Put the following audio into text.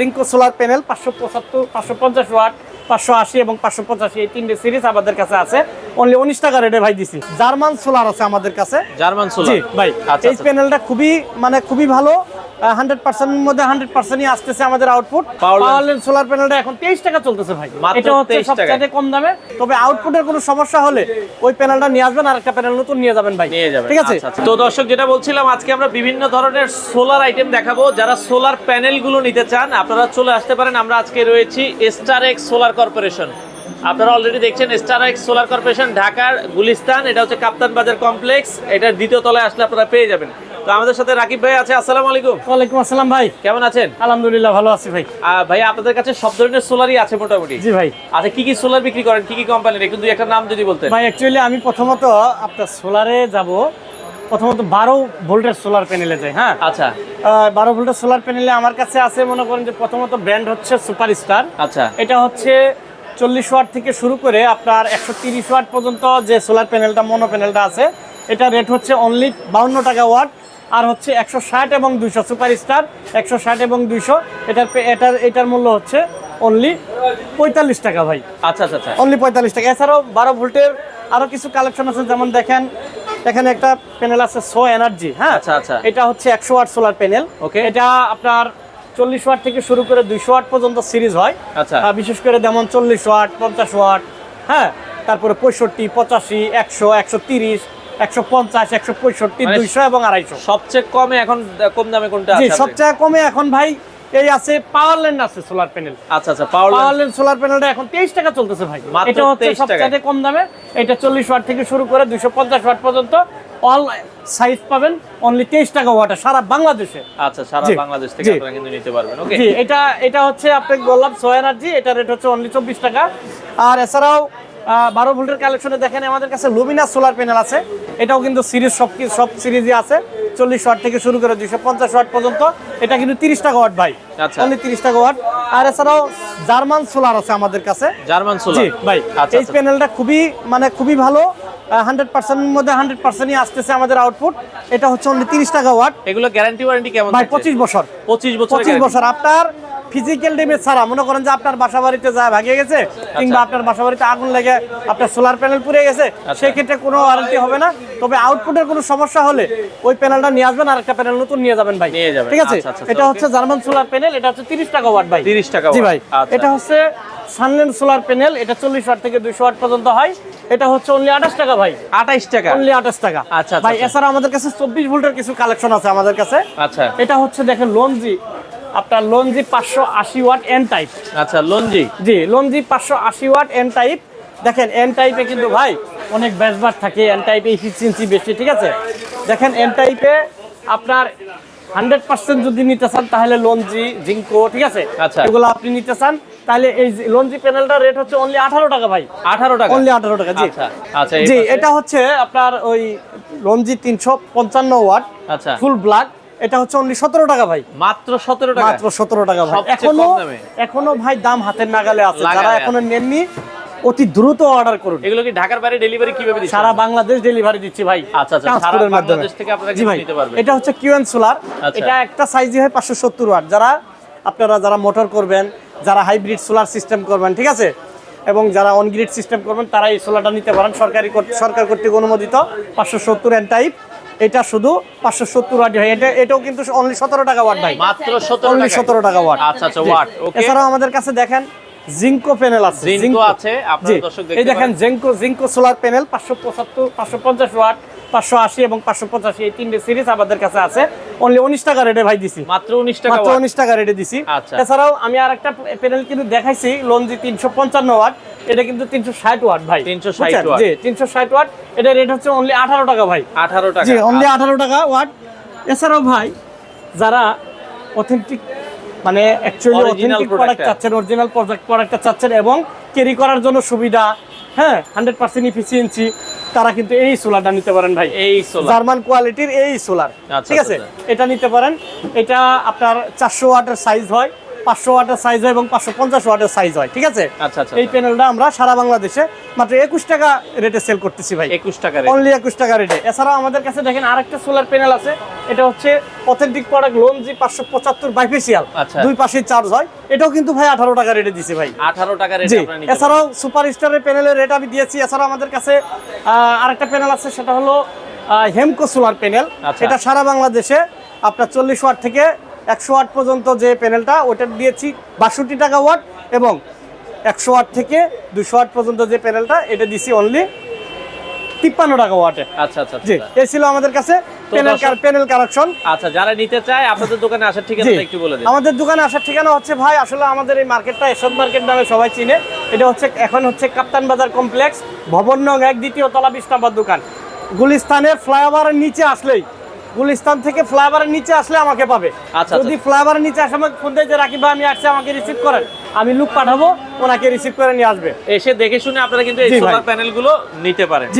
Ginkgo solar panel পাঁচশো পঁচাত্তর পাঁচশো পঞ্চাশ ওয়াট পাঁচশো আশি এবং পাঁচশো পঁচাশি এই তিনটে সিরিজ আমাদের কাছে আছে। অনলি উনিশ টাকা রেটে ভাই দিছি। জার্মান সোলার আছে আমাদের কাছে। German solar. ভাই আচ্ছা এই প্যানেলটা খুবই মানে খুবই ভালো। হান্ড্রেড পার্সেন্টের মধ্যে হান্ড্রেড পার্সেন্টই আসতেছে আমাদের আউটপুট পাওয়ারল্যান্ড সোলার প্যানেলটা এখন তেইশ টাকা চলতেছে ভাই। এটা হচ্ছে সবচেয়ে কম দামে। তবে আউটপুটের কোনো সমস্যা হলে ওই প্যানেলটা নিয়ে আসবেন আর একটা প্যানেল নতুন নিয়ে যাবেন ভাই। নিয়ে যাবেন। ঠিক আছে? আচ্ছা, আচ্ছা। তো দর্শক যেটা বলছিলাম আজকে আমরা বিভিন্ন ধরনের সোলার আইটেম দেখাবো। যারা সোলার প্যানেলগুলো নিতে চান আপনারা চলে আসতে পারেন। আমরা আজকে রয়েছি স্টার এক্স সোলার কর্পোরেশন আপনারা অলরেডি দেখছেন স্টার এক্স সোলার কর্পোরেশন ঢাকার গুলিস্তান। এটা হচ্ছে কাপ্তান বাজার কমপ্লেক্স এটার দ্বিতীয় তলায় আসলে আপনারা পেয়ে যাবেন। তো আমাদের সাথে রাকিব ভাই আছে আসসালামু আলাইকুম। ওয়ালাইকুম আসসালাম ভাই। কেমন আছেন? আলহামদুলিল্লাহ ভালো আছি ভাই। ভাই আপনাদের কাছে সব ধরনের সোলারই আছে মোটামুটি। জি ভাই। আচ্ছা কি কি সোলার বিক্রি করেন? কি কি কোম্পানির? একটু দুই একটা নাম যদি বলতেন। ভাই অ্যাকচুয়ালি আমি প্রথমত আপনার সোলারে যাব। প্রথমত বারো ভোল্টের সোলার প্যানেলে যাই হ্যাঁ? আচ্ছা। বারো ভোল্টের সোলার প্যানেলে আমার কাছে আছে মনে করেন যে প্রথমত ব্র্যান্ড হচ্ছে সুপার স্টার আচ্ছা। এটা হচ্ছে চল্লিশ ওয়াট থেকে শুরু করে আপনার একশো তিরিশ ওয়াট পর্যন্ত যে সোলার প্যানেলটা মনো প্যানেলটা আছে এটা রেট হচ্ছে অনলি বাউন্ন টাকা ওয়াট আর হচ্ছে একশো ষাট এবং দুইশো সুপার স্টার একশো ষাট এবং দুইশো এটার এটার এটার মূল্য হচ্ছে অনলি পঁয়তাল্লিশ টাকা ভাই। আচ্ছা আচ্ছা আচ্ছা। অনলি পঁয়তাল্লিশ টাকা। এছাড়াও বারো ভোল্টের আরও কিছু কালেকশন আছে যেমন দেখেন এখানে একটা প্যানেল আছে সো এনার্জি হ্যাঁ? আচ্ছা, আচ্ছা। এটা হচ্ছে একশো ওয়াট সোলার প্যানেল ওকে এটা আপনার চল্লিশ ওয়াট থেকে শুরু করে দুইশো ওয়াট পর্যন্ত সিরিজ হয়। আচ্ছা। বিশেষ করে যেমন চল্লিশ ওয়াট পঞ্চাশ ওয়াট হ্যাঁ? তারপরে পঁয়ষট্টি পঁচাশি একশো একশো তিরিশ একশো পঞ্চাশ একশো পঁয়ষট্টি মানে দুইশো এবং আড়াইশো। সবচেয়ে কমে এখন কম দামে কোনটা জি সবচেয়ে কমে এখন ভাই এই আছে পাওয়ারল্যান্ড আছে সোলার প্যানেল আচ্ছা আচ্ছা পাওয়ার পাওয়ারল্যান্ড সোলার প্যানেলটা এখন তেইশ টাকা চলতেছে ভাই। এটা হচ্ছে সবচেয়ে কম দামে। এটা চল্লিশ ওয়াট থেকে শুরু করে দুইশো পঞ্চাশ ওয়াট পর্যন্ত। অল সাইজ পাবেন অনলি তেইশ টাকা ওয়াটে সারা বাংলাদেশে। আচ্ছা সারা বাংলাদেশ থেকে আপনারা কিন্তু নিতে পারবেন ওকে জি এটা এটা হচ্ছে আপনাকে বললাম সো এনার্জি এটা রেট হচ্ছে অনলি চব্বিশ টাকা। আর এছাড়াও বারো ভোল্টের কালেকশনে দেখেন আমাদের কাছে লুমিনা সোলার প্যানেল আছে। এটাও কিন্তু সিরিজ সব সব সিরিজই আছে। চল্লিশ ওয়াট থেকে শুরু করে দুইশো পঞ্চাশ ওয়াট পর্যন্ত। এটা কিন্তু তিরিশ টাকা ওয়াট ভাই। আচ্ছা। অনলি তিরিশ টাকা ওয়াট আর এছাড়াও জার্মান সোলার আছে আমাদের কাছে। জার্মান সোলার ভাই আচ্ছা এই প্যানেলটা খুবই মানে খুবই ভালো। হান্ড্রেড পার্সেন্টের মধ্যে হান্ড্রেড পার্সেন্টই আসতেছে আমাদের আউটপুট এটা হচ্ছে অনলি তিরিশ টাকা ওয়াট এগুলো গ্যারান্টি ওয়ারেন্টি কেমন ভাই পঁচিশ বছর। 25 বছর পঁচিশ বছর। আপনার ফিজিক্যাল ড্যামেজ ছাড়া মনে করেন যে আপনার বাসা বাড়িতে যা ভাগিয়ে গেছে কিংবা আপনার বাসা বাড়িতে আগুন লেগে আপনার সোলার প্যানেল পুড়ে গেছে সেই ক্ষেত্রে কোনো ওয়ারেন্টি হবে না। তবে আউটপুটের কোনো সমস্যা হলে ওই প্যানেলটা নিয়ে আসবেন আর একটা প্যানেল নতুন নিয়ে যাবেন ভাই। নিয়ে যাবেন। ঠিক আছে? আচ্ছা, আচ্ছা, এটা হচ্ছে জার্মান সোলার প্যানেল এটা হচ্ছে তিরিশ টাকা ওয়াট ভাই। 30 টাকা জি ভাই। আচ্ছা। এটা হচ্ছে সানল্যান্ড সোলার প্যানেল এটা চল্লিশ ওয়াট থেকে দুইশো ওয়াট পর্যন্ত হয়। এটা হচ্ছে অনলি আঠাশ টাকা ভাই। 28 টাকা। অনলি আঠাশ টাকা। আচ্ছা, আচ্ছা, ভাই আচ্ছা। এছাড়া আমাদের কাছে চব্বিশ ভোল্টের কিছু কালেকশন আছে আমাদের কাছে। আচ্ছা। এটা হচ্ছে দেখেন লঞ্জি আপনার লঞ্জি পাঁচশো আশি ওয়াট এন টাইপ আচ্ছা লঞ্জি জি লঞ্জি পাঁচশো আশি ওয়াট এন টাইপ দেখেন এন টাইপে কিন্তু ভাই অনেক ব্যাসবার থাকে এন টাইপে এফিসিয়েন্সি বেশি ঠিক আছে? দেখেন এন টাইপে আপনার হান্ড্রেড পার্সেন্ট যদি নিতে চান তাহলে লঞ্জি জিঙ্কো ঠিক আছে? আচ্ছা। এগুলো আপনি নিতে চান তাহলে এই লঞ্জি প্যানেলটার রেট হচ্ছে অনলি আঠারো টাকা ভাই। 18 টাকা? অনলি আঠারো টাকা জি। আচ্ছা আচ্ছা জি এটা হচ্ছে আপনার ওই লঞ্জি তিনশো পঞ্চান্ন ওয়াট আচ্ছা। ফুল ব্লাক এটা হচ্ছে অনলি সতেরো টাকা ভাই। মাত্র 17 টাকা? মাত্র সতেরো টাকা ভাই। এখনও এখনও ভাই দাম হাতের নাগালে আছে। যারা। এখনও নেননি অতি দ্রুত অর্ডার করুন। এগুলো কি ঢাকার বাইরে ডেলিভারি কীভাবে দিচ্ছেন? সারা বাংলাদেশ ডেলিভারি দিচ্ছি ভাই। আচ্ছা, আচ্ছা, সারা বাংলাদেশ থেকে আপনারা নিতে পারবেন। এটা হচ্ছে কিউএন সোলার আচ্ছা। এটা একটা সাইজই হয় পাঁচশো সত্তর ওয়াট যারা আপনারা যারা মোটর করবেন যারা হাইব্রিড সোলার সিস্টেম করবেন ঠিক আছে? এবং যারা অন গ্রিড সিস্টেম করবেন তারা এই সোলারটা নিতে পারেন। সরকারি সরকার কর্তৃক অনুমোদিত পাঁচশো সত্তর এন টাইপ এটা শুধু পাঁচশো সত্তর ওয়াট হয় এটা এটাও কিন্তু অনলি সতেরো টাকা ওয়াট ভাই। মাত্র 17 অনলি সতেরো টাকা ওয়াট আচ্ছা আচ্ছা ওয়াট এছাড়াও আমাদের কাছে দেখেন জিঙ্কো প্যানেল আছে। জিঙ্কো আছে, আপনারা এই দেখেন জিঙ্কো জিঙ্কো সোলার প্যানেল পাঁচশো পঁচাত্তর পাঁচশো পঞ্চাশ ওয়াট পাঁচশো আশি এবং পাঁচশো পঁচাশি এই তিনটে সিরিজ আমাদের কাছে আছে। অনলি উনিশ টাকা রেটে ভাই দিছি। মাত্র 19 টাকা মাত্র উনিশ টাকা রেটে দিছি। আচ্ছা। এছাড়াও আমি আর একটা প্যানেল কিন্তু দেখাইছি লঞ্জি তিনশো পঞ্চান্ন ওয়াট এটা কিন্তু তিনশো ষাট ওয়াট ভাই। 360 বুঝছেন? watt। জি তিনশো ষাট ওয়াট এটা রেট হচ্ছে অনলি আঠারো টাকা ভাই। 18 টাকা। জি অনলি আঠারো টাকা ওয়াট এছাড়াও ভাই যারা অথেন্টিক মানে অ্যাকচুয়ালি অথেন্টিক প্রোডাক্ট চাচ্ছেন অরিজিনাল প্রোডাক্ট প্রোডাক্টটা চাচ্ছেন এবং ক্যারি করার জন্য সুবিধা হ্যাঁ হান্ড্রেড পার্সেন্ট ইফিসিয়েন্সি তারা কিন্তু এই সোলারটা নিতে পারেন ভাই। এই সোলার। জার্মান কোয়ালিটির এই সোলার আচ্ছা, ঠিক আছে? আচ্ছা, এটা নিতে পারেন। এটা আপনার চারশো ওয়াটের সাইজ হয় পাঁচশো ওয়াটের সাইজ হয় এবং পাঁচশো পঞ্চাশ ওয়াটের সাইজ হয় ঠিক আছে? আচ্ছা আচ্ছা এই প্যানেলটা আমরা সারা বাংলাদেশে মাত্র একুশ টাকা রেটে সেল করতেছি ভাই। একুশ টাকার অনলি একুশ টাকা রেটে এছাড়াও আমাদের কাছে দেখেন আরেকটা সোলার প্যানেল আছে। এটা হচ্ছে অথেন্টিক প্রোডাক্ট লোন জি পাঁচশো পঁচাত্তর বাইফেসিয়াল আচ্ছা। দুই পাশে চার্জ হয়। এটাও কিন্তু ভাই আঠারো টাকা রেটে দিছি ভাই। আঠারো জি। নিতে পারেন। এছাড়াও সুপার স্টারের প্যানেলের রেট আমি দিয়েছি। এছাড়াও আমাদের কাছে আরেকটা প্যানেল আছে সেটা হলো হেমকো সোলার প্যানেল। এটা সারা বাংলাদেশে আপনার চল্লিশ ওয়াট থেকে একশো ওয়াট পর্যন্ত যে প্যানেলটা ওটা দিয়েছি বাষট্টি টাকা ওয়াট এবং একশো ওয়াট থেকে দুশো ওয়াট পর্যন্ত যে প্যানেলটা এটা দিছি অনলি তিপ্পান্ন টাকা ওয়াটে আচ্ছা আচ্ছা জি। আচ্ছা। এই ছিল আমাদের কাছে। প্যানেল প্যানেল কালেকশন আচ্ছা যারা নিতে চায় আপনাদের দোকানে আসার ঠিকানাটা একটু বলে দিন। আমাদের দোকানে আসার ঠিকানা হচ্ছে ভাই আসলে আমাদের এই মার্কেটটা এসব মার্কেট নামে সবাই চিনে। এটা হচ্ছে এখন হচ্ছে কাপ্তান বাজার কমপ্লেক্স ভবন নং এক দ্বিতীয় তলা বিশ নাম্বার দোকান। গুলিস্তানের ফ্লাইওভারের নিচে আসলেই। গুলিস্তান থেকে ফ্লাইওভারের নিচে আসলে আমাকে পাবে। আচ্ছা, যদি ফ্লাইওভারের নিচে আসে আমাকে ফোন দিয়ে যে রাকিব ভাই আমি আসছি আমাকে রিসিভ করেন। আমি লুক পাঠাবো ওনাকে রিসিভ করে নিয়ে আসবে। এসে দেখে শুনে আপনারা কিন্তু এই। সোলার প্যানেলগুলো নিতে পারেন।